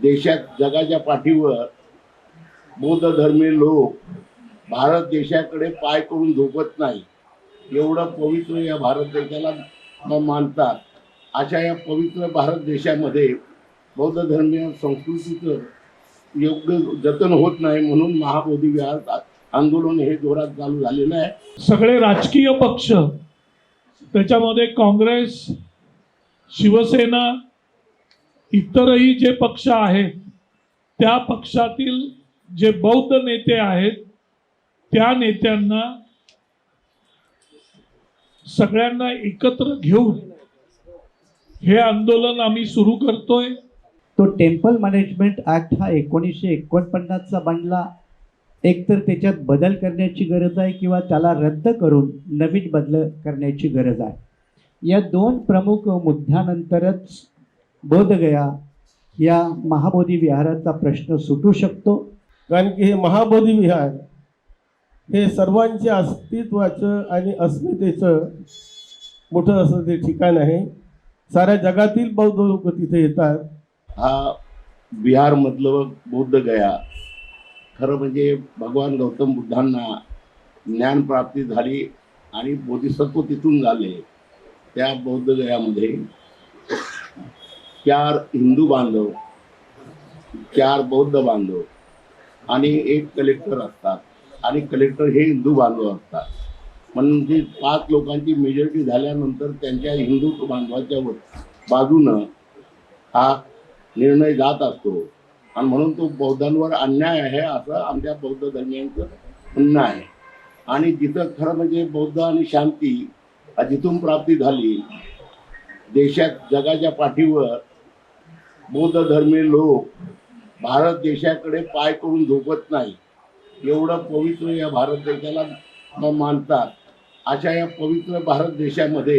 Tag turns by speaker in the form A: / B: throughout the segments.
A: देशात जगाच्या पाठीवर बौद्ध धर्मीय लोक भारत देशाकडे पाय करून झोपत नाही. एवढं पवित्र या भारत देशाला मानतात. अशा या पवित्र भारत देशामध्ये बौद्ध धर्मीय संस्कृतीचं योग्य जतन होत नाही म्हणून महाबोधी विहार आंदोलन हे जोरात चालू झालेलं आहे.
B: सगळे राजकीय पक्ष त्याच्यामध्ये काँग्रेस शिवसेना इतरही जे पक्ष आहेत त्या पक्षातील जे बौद्ध नेते आहेत त्या नेत्यांना सगळ्यांना एकत्र घेऊन हे आंदोलन आम्ही सुरू करतोय.
C: तो टेम्पल मॅनेजमेंट ऍक्ट हा एकोणीसशे एकोणपन्नासचा बनला. एकतर त्याच्यात बदल करण्याची गरज आहे किंवा त्याला रद्द करून नवीन बदल करण्याची गरज आहे. या दोन प्रमुख मुद्द्यानंतरच बोधगया या महाबोधी विहाराचा प्रश्न सुटू शकतो.
D: कारण की हे महाबोधी विहार हे सर्वांच्या अस्तित्वाचं आणि अस्मितेचं मोठं असं ते ठिकाण आहे. साऱ्या जगातील बौद्ध लोक तिथे येतात.
A: हा बिहारमधलं बौद्ध गया खरं म्हणजे भगवान गौतम बुद्धांना ज्ञानप्राप्ती झाली आणि बोधिसत्व तिथून झाले त्या बौद्ध गयामध्ये. चार हिंदू बांधव चार बौद्ध बांधव आणि एक कलेक्टर असतात. आणि कलेक्टर हे हिंदू बांधव असतात. म्हणजे पाच लोकांची मेजॉरिटी झाल्यानंतर त्यांच्या हिंदू बांधवाच्या बाजूनं हा निर्णय जात असतो. आणि म्हणून तो बौद्धांवर अन्याय आहे असं आमच्या बौद्ध धर्मियांचं म्हणणं आहे. आणि जिथं खरं म्हणजे बौद्ध आणि शांती जिथून प्राप्ती झाली देशात जगाच्या पाठीवर बौद्ध धर्मीय लोक भारत देशाकडे पाय करून झोपत नाही. एवढं पवित्र या भारत देशाला मानतात. अशा या पवित्र भारत देशामध्ये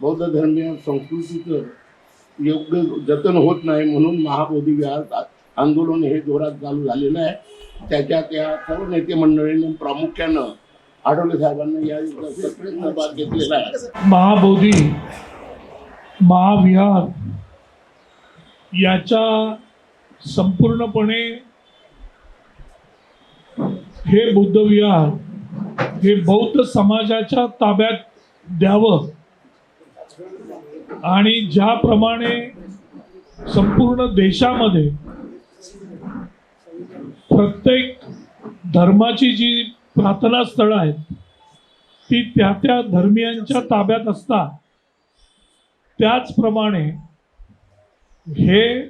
A: बौद्ध धर्मीय संस्कृतीचं योग्य जतन होत नाही म्हणून महाबोधी विहार आंदोलन हे जोरात चालू झालेलं आहे. त्याच्यात या सर्व नेते मंडळींनी प्रामुख्यानं आठवले साहेबांना या प्रयत्न सहभाग घेतलेला आहे.
B: महाबोधी महाविहार याच्या संपूर्णपणे हे बुद्धविहार हे बौद्ध समाजाच्या ताब्यात द्यावं. आणि ज्याप्रमाणे संपूर्ण देशामध्ये प्रत्येक धर्माची जी प्रार्थना स्थळं आहेत ती त्या त्या धर्मियांच्या ताब्यात असतात. त्याचप्रमाणे हे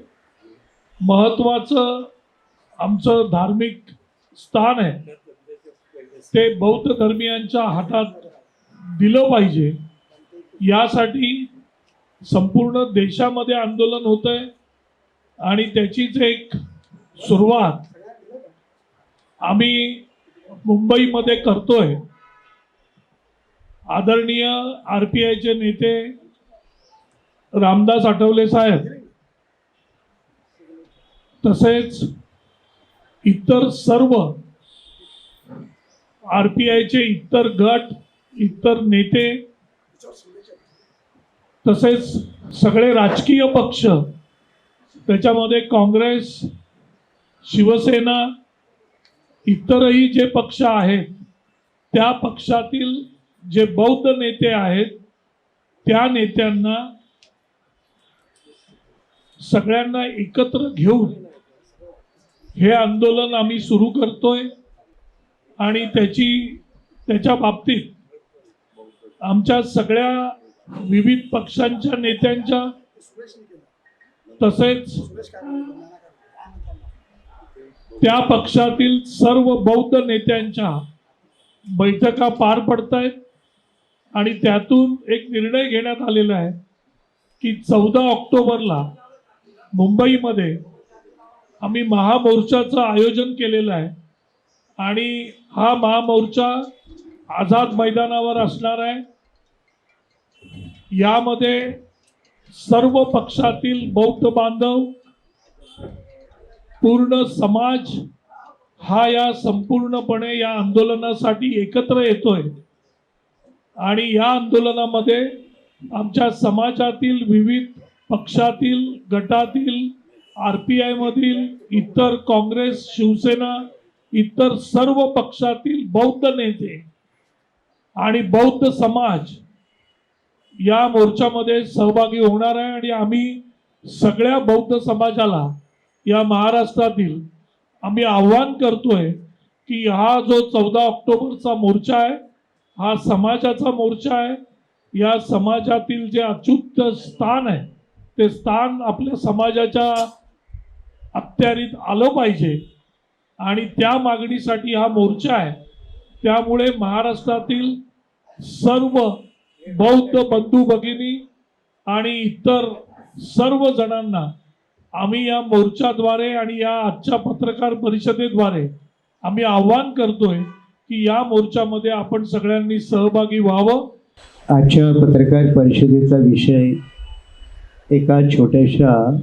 B: महत्वाचं आमचं धार्मिक स्थान आहे. ते बौद्ध धर्मियांच्या हातात दिलं पाहिजे. यासाठी संपूर्ण देशामध्ये आंदोलन होत आहे आणि त्याचीच एक सुरुवात आम्ही मुंबईमध्ये करतोय. आदरणीय आर पी आयचे नेते रामदास आठवले साहेब तसेच इतर सर्व आर पी आयचे इतर गट इतर नेते तसेच सगळे राजकीय पक्ष त्याच्यामध्ये काँग्रेस शिवसेना इतरही जे पक्ष आहेत त्या पक्षातील जे बौद्ध नेते आहेत त्या नेत्यांना सगळ्यांना एकत्र घेऊन हे आंदोलन आम्ही सुरू करतोय आणि त्याची त्याच्या बाबतीत आमच्या सगळ्या विविध पक्षांच्या नेत्यांच्या तसेच त्या पक्षातील सर्व बौद्ध नेत्यांच्या बैठका पार पडत आहेत आणि त्यातून एक निर्णय घेण्यात आलेला आहे की चौदा ऑक्टोबरला मुंबईमध्ये आम्ही महामोर्चाचं आयोजन केलेलं आहे. आणि हा महामोर्चा आझाद मैदानावर असणार आहे. यामध्ये सर्व पक्षातील बौद्ध बांधव पूर्ण समाज हा या संपूर्णपणे या आंदोलनासाठी एकत्र येतोय. आणि या आंदोलनामध्ये आमच्या समाजातील विविध पक्षातील गटातील आर पी आयमधील इतर काँग्रेस शिवसेना इतर सर्व पक्षातील बौद्ध नेते आणि बौद्ध समाज या मोर्चामध्ये सहभागी होणार आहे आणि आम्ही सगळ्या बौद्ध समाजाला या महाराष्ट्रातील आम्ही आव्हान करतोय की हा जो चौदा ऑक्टोबरचा मोर्चा आहे हा समाजाचा मोर्चा आहे. या समाजातील जे अच्युत स्थान आहे ते स्थान आपल्या समाजाच्या अखत्यारीत आलं पाहिजे. आणि त्या मागणीसाठी हा मोर्चा आहे. त्यामुळे महाराष्ट्रातील सर्व बौद्ध बंधू भगिनी आणि इतर सर्व जणांना आम्ही या मोर्चाद्वारे आणि या आजच्या पत्रकार परिषदेद्वारे आम्ही आव्हान करतोय की या मोर्चामध्ये आपण सगळ्यांनी सहभागी व्हावं.
C: आजच्या पत्रकार परिषदेचा विषय एका छोट्याशा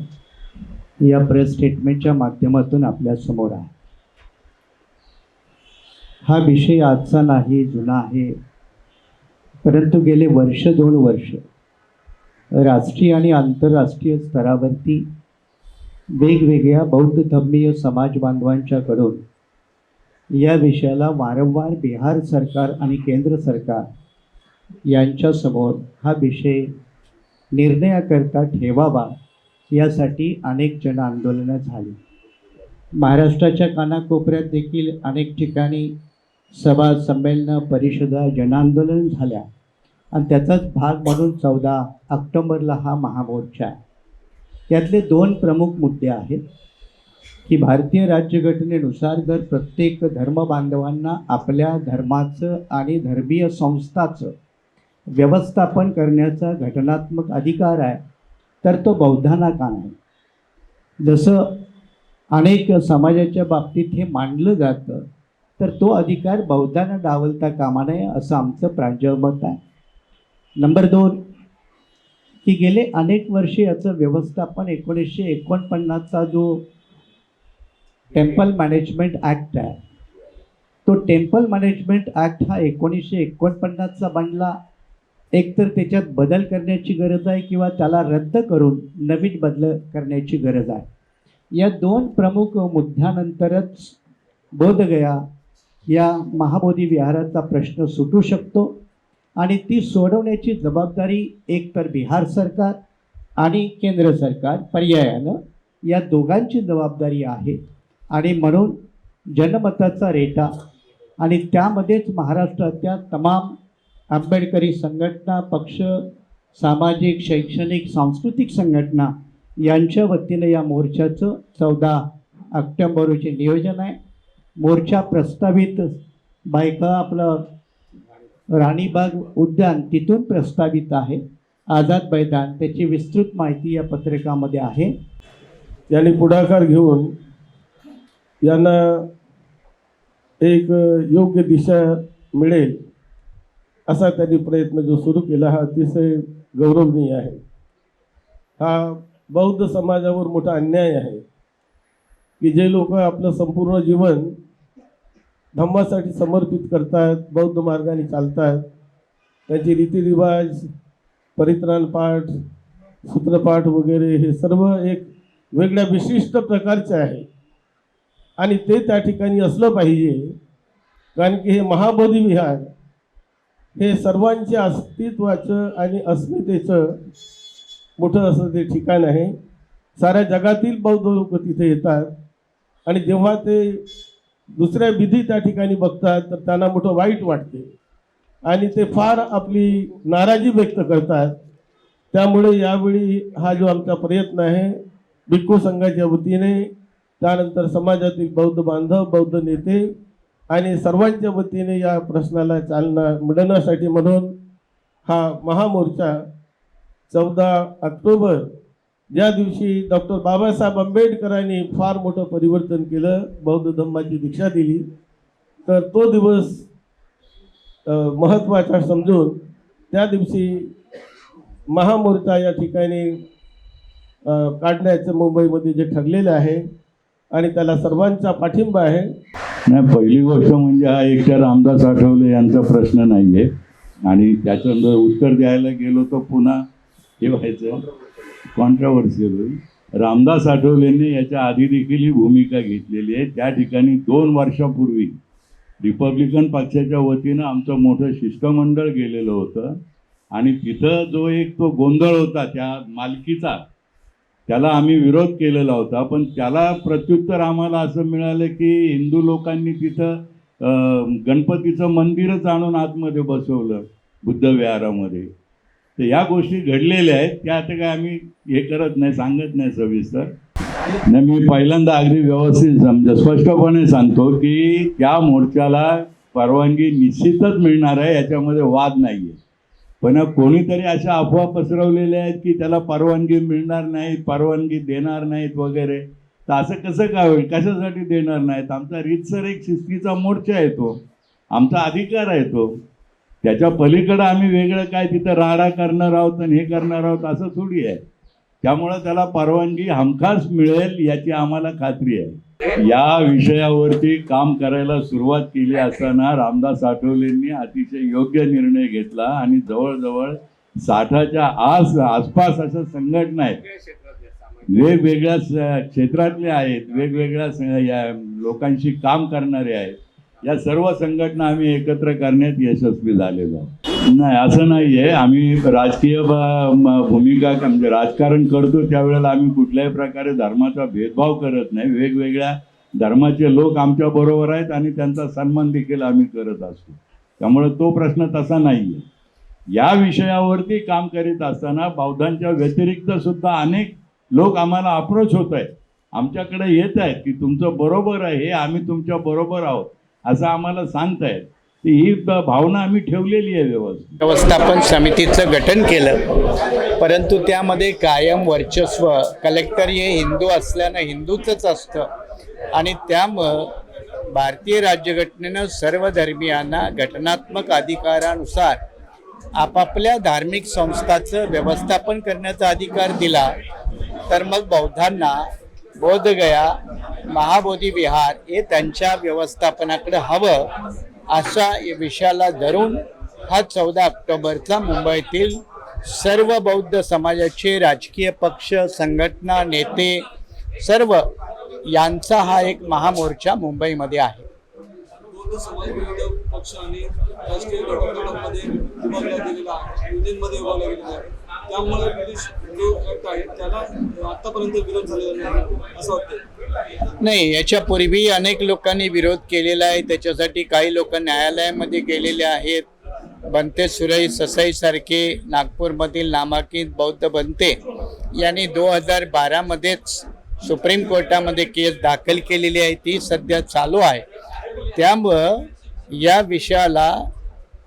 C: या प्रेस स्टेटमेंटच्या माध्यमातून आपल्यासमोर आहे. हा विषय आजचा नाही जुना आहे. परंतु गेले वर्ष दोन वर्ष राष्ट्रीय आणि आंतरराष्ट्रीय स्तरावरती वेगवेगळ्या बौद्ध धम्मीय समाज बांधवांच्याकडून या विषयाला वारंवार बिहार सरकार आणि केंद्र सरकार यांच्यासमोर हा विषय निर्णयाकरता ठेवावा यासाठी अनेक जन आंदोलनं झाली. महाराष्ट्राच्या कानाकोपऱ्यात देखील अनेक ठिकाणी सभा संमेलनं परिषदा जनआंदोलन झाल्या. आणि त्याचाच भाग म्हणून चौदा ऑक्टोबरला हा महामोर्चा आहे. यातले दोन प्रमुख मुद्दे आहेत की भारतीय राज्यघटनेनुसार जर प्रत्येक धर्मबांधवांना आपल्या धर्माचं आणि धर्मीय संस्थाचं व्यवस्थापन करण्याचा घटनात्मक अधिकार आहे तर तो बौद्धांना का नाही? जसं अनेक समाजाच्या बाबतीत हे मांडलं जातं तर तो अधिकार बौद्धांना डावलता कामा नये असं आमचं प्रांजळ मत आहे. नंबर दोन की गेले अनेक वर्षे याचं व्यवस्थापन एकोणीसशे एकोणपन्नासचा जो टेम्पल मॅनेजमेंट ॲक्ट आहे तो टेम्पल मॅनेजमेंट ॲक्ट हा एकोणीसशे एकोणपन्नासचा बनला एकतर त्याच्यात बदल करण्याची गरज आहे किंवा त्याला रद्द करून नवीन बदल करण्याची गरज आहे. या दोन प्रमुख मुद्द्यानंतरच बोधगया या महाबोधी विहाराचा प्रश्न सुटू शकतो आणि ती सोडवण्याची जबाबदारी एकतर बिहार सरकार आणि केंद्र सरकार पर्यायानं या दोघांची जबाबदारी आहे. आणि म्हणून जनमताचा रेटा आणि त्यामध्येच महाराष्ट्रातल्या तमाम आंबेडकरी संघटना पक्ष सामाजिक शैक्षणिक सांस्कृतिक संघटना यांच्या वतीनं या मोर्चाचं चौदा ऑक्टोबर रोजी नियोजन आहे. मोर्चा प्रस्तावित बायका आपलं राणीबाग उद्यान तिथून प्रस्तावित आहे. आझाद मैदान त्याची विस्तृत माहिती या पत्रकामध्ये आहे.
D: यांनी पुढाकार घेऊन यांना एक योग्य दिशा मिळेल. असा त्यांनी प्रयत्न जो सुरू केला हा अतिशय गौरवनीय आहे. हा बौद्ध समाजावर मोठा अन्याय आहे. की जे लोक आपलं संपूर्ण जीवन धम्मासाठी समर्पित करतात बौद्ध मार्गाने चालतात त्यांचे रीतिरिवाज परित्राण पाठ सूत्रपाठ वगैरे हे सर्व एक वेगळ्या विशिष्ट प्रकारचे आहे. आणि ते त्या ठिकाणी असलं पाहिजे. कारण की हे महाबोधी विहार हे सर्वांच्या अस्तित्वाचं आणि अस्मितेचं मोठं असं ते ठिकाण आहे. साऱ्या जगातील बौद्ध लोक तिथे येतात. आणि जेव्हा ते दुसऱ्या विधी त्या ठिकाणी बघतात तर त्यांना मोठं वाईट वाटते. आणि ते फार आपली नाराजी व्यक्त करतात. त्यामुळे यावेळी हा जो आमचा प्रयत्न आहे भिक्खू संघाच्या वतीने त्यानंतर समाजातील बौद्ध बांधव बौद्ध नेते आणि सर्वांच्या वतीने या प्रश्नाला चालना मिळण्यासाठी म्हणून हा महामोर्चा चौदा ऑक्टोबर ज्या दिवशी डॉक्टर बाबासाहेब आंबेडकरांनी फार मोठं परिवर्तन केलं बौद्ध धम्माची दीक्षा दिली. तर तो दिवस महत्त्वाचा समजून त्या दिवशी महामोर्चा या ठिकाणी काढण्याचं मुंबईमध्ये जे ठरलेलं आहे आणि त्याला सर्वांचा पाठिंबा आहे.
E: नाही पहिली गोष्ट म्हणजे हा एकट्या रामदास आठवले यांचा प्रश्न नाही आहे आणि त्याचं जर उत्तर द्यायला गेलो तर पुन्हा हे व्हायचं कॉन्ट्रावर्सियल होईल रामदास आठवलेंनी याच्या आधी देखील ही भूमिका घेतलेली आहे. त्या ठिकाणी दोन वर्षापूर्वी रिपब्लिकन पक्षाच्या वतीनं आमचं मोठं शिष्टमंडळ गेलेलं होतं. आणि तिथं जो एक तो गोंधळ होता त्या मालकीचा त्याला आम्ही विरोध केलेला होता पण त्याला प्रत्युत्तर आम्हाला असं मिळालं की हिंदू लोकांनी तिथं गणपतीचं मंदिरच आणून आतमध्ये बसवलं बुद्ध विहारामध्ये. तर या गोष्टी घडलेल्या आहेत त्या आता काय आम्ही हे करत नाही सांगत नाही सविस्तर. नाही मी पहिल्यांदा अगदी व्यवस्थित समजा स्पष्टपणे सांगतो की त्या मोर्चाला परवानगी निश्चितच मिळणार आहे याच्यामध्ये वाद नाही आहे पण कोणीतरी अशा अफवा पसरवलेल्या आहेत की त्याला परवानगी मिळणार नाहीत परवानगी देणार नाहीत वगैरे. तर असं कसं काय होईल? कशासाठी देणार नाहीत? आमचा रीतसर एक शिस्तीचा मोर्चा येतो आमचा अधिकार आहे तो. त्याच्या पलीकडं आम्ही वेगळं काय तिथं राडा करणार आहोत आणि हे करणार आहोत असं थोडी आहे. त्यामुळं त्याला परवानगी हमखास मिळेल याची आम्हाला खात्री आहे. या विषयावरती काम करायला सुरुवात केली असताना रामदास आठवलेंनी अतिशय योग्य निर्णय घेतला आणि जवळजवळ साठाच्या आस आसपास अशा संघटना आहेत. वेगवेगळ्या क्षेत्रातले आहेत वेगवेगळ्या या लोकांशी काम करणारे आहेत. या सर्व संघटना आम्ही एकत्र करण्यात यशस्वी झालेलो आहोत. नाही असं नाही आहे आम्ही राजकीय भूमिका म्हणजे राजकारण करतो त्यावेळेला आम्ही कुठल्याही प्रकारे धर्माचा भेदभाव करत नाही. वेगवेगळ्या धर्माचे लोक आमच्या बरोबर आहेत आणि त्यांचा सन्मान देखील आम्ही करत असतो. त्यामुळे तो प्रश्न तसा नाही आहे या विषयावरती काम करीत असताना बौद्धांच्या व्यतिरिक्त सुद्धा अनेक लोक आम्हाला अप्रोच होत आहेत. आमच्याकडे येत आहेत की तुमचं बरोबर आहे हे आम्ही तुमच्या बरोबर आहोत. असं आम्हाला सांगतायत. ही भावना आम्ही ठेवलेली आहे व्यवस्थित.
F: व्यवस्थापन समितीचं गठन केलं परंतु त्यामध्ये कायम वर्चस्व कलेक्टर हे हिंदू असल्यानं हिंदूचंच असतं. आणि त्यामुळं भारतीय राज्यघटनेनं सर्व धर्मियांना घटनात्मक अधिकारानुसार आपापल्या धार्मिक संस्थाचं व्यवस्थापन करण्याचा अधिकार दिला. तर मग बौद्धांना बोधगया महाबोधी विहार हे त्यांच्या व्यवस्थापनाकडे हवं अशा विषयाला धरून हा चौदा ऑक्टोबरचा मुंबईतील सर्व बौद्ध समाजाचे राजकीय पक्ष संघटना नेते सर्व यांचा हा एक महामोर्चा मुंबईमध्ये आहे.
G: पक्ष आणि राजकीय त्यामुळे जो ऍक्ट आहे त्याला आतापर्यंत विरोध झालेला नाही असं वाटतं
F: नाही याच्यापूर्वी अनेक लोकांनी विरोध केलेला आहे. त्याच्यासाठी काही लोक न्यायालयामध्ये गेलेले आहेत. बनते सुरई ससाईसारखे नागपूरमधील नामांकित बौद्ध बनते यांनी दोन हजार बारामध्येच सुप्रीम कोर्टामध्ये केस दाखल केलेली आहे. ती सध्या चालू आहे. त्यामुळं या विषयाला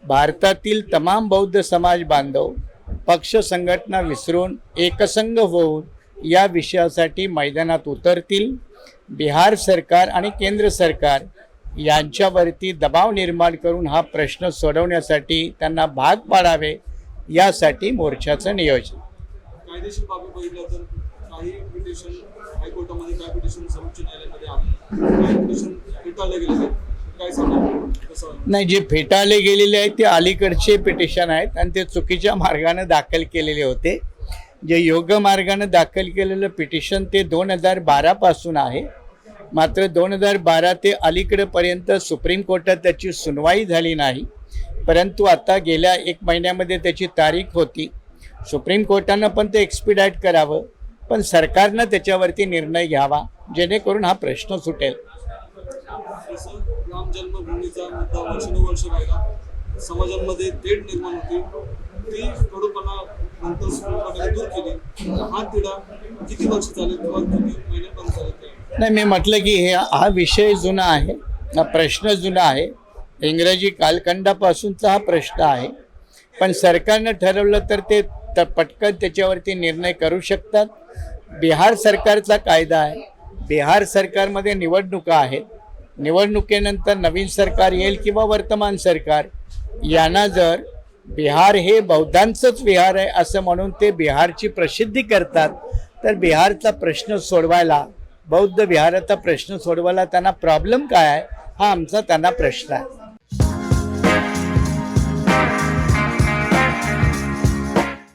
F: भारतातील तमाम बौद्ध समाज बांधव पक्ष संघटना विसरून एकसंघ होऊन या विषयासाठी मैदानात उतरतील. बिहार सरकार आणि केंद्र सरकार यांच्यावरती दबाव निर्माण करून हा प्रश्न सोडवण्यासाठी त्यांना भाग पाडावे यासाठी मोर्चाचं नियोजन.
G: कायदेशीर बाबी तर काही पिटिशन हायकोर्टामध्ये काही पिटिशन सर्वोच्च न्यायालयामध्ये काही पिटिशन फेटाळले गेले काय सांगा
F: नाही जे फेटाळले गेलेले आहेत ते अलीकडचे पिटिशन आहेत आणि ते चुकीच्या मार्गाने दाखल केलेले होते. जे योग्य मार्गाने दाखल केलेलं पिटिशन ते दोन हजार बारापासून आहे. मात्र दोन हजार बारा ते अलीकडेपर्यंत सुप्रीम कोर्टात त्याची सुनवाई झाली नाही. परंतु आता गेल्या एक महिन्यामध्ये त्याची तारीख होती. सुप्रीम कोर्टानं पण ते एक्सपिडाईट करावं पण सरकारनं त्याच्यावरती निर्णय घ्यावा जेणेकरून हा प्रश्न सुटेल.
G: जन्मभूमीचा मुद्दा वर्षानुवर्ष राहिला. समाजामध्ये तेढ निर्माण होती. ती कडूपणा नंतर सुप्रीम दूर केली. हा तिढा किती वर्ष चालेल किंवा किती महिन्यापर्यंत चालेल ते?
F: नाही मी म्हटलं की हे हा विषय जुना आहे. हा प्रश्न जुना आहे. इंग्रजी कालखंडापासूनचा हा प्रश्न आहे. पण सरकारनं ठरवलं तर ते तर पटकन त्याच्यावरती निर्णय करू शकतात. बिहार सरकारचा कायदा आहे. बिहार सरकारमध्ये निवडणुका आहेत. निवडणुकीनंतर नवीन सरकार येईल किंवा वर्तमान सरकार यांना जर बिहार हे बौद्धांचंच बिहार आहे असं म्हणून ते बिहारची प्रसिद्धी करतात तर बिहारचा प्रश्न सोडवायला बौद्ध विहाराचा प्रश्न सोडवायला त्यांना प्रॉब्लेम काय आहे? हा आमचा त्यांना प्रश्न आहे.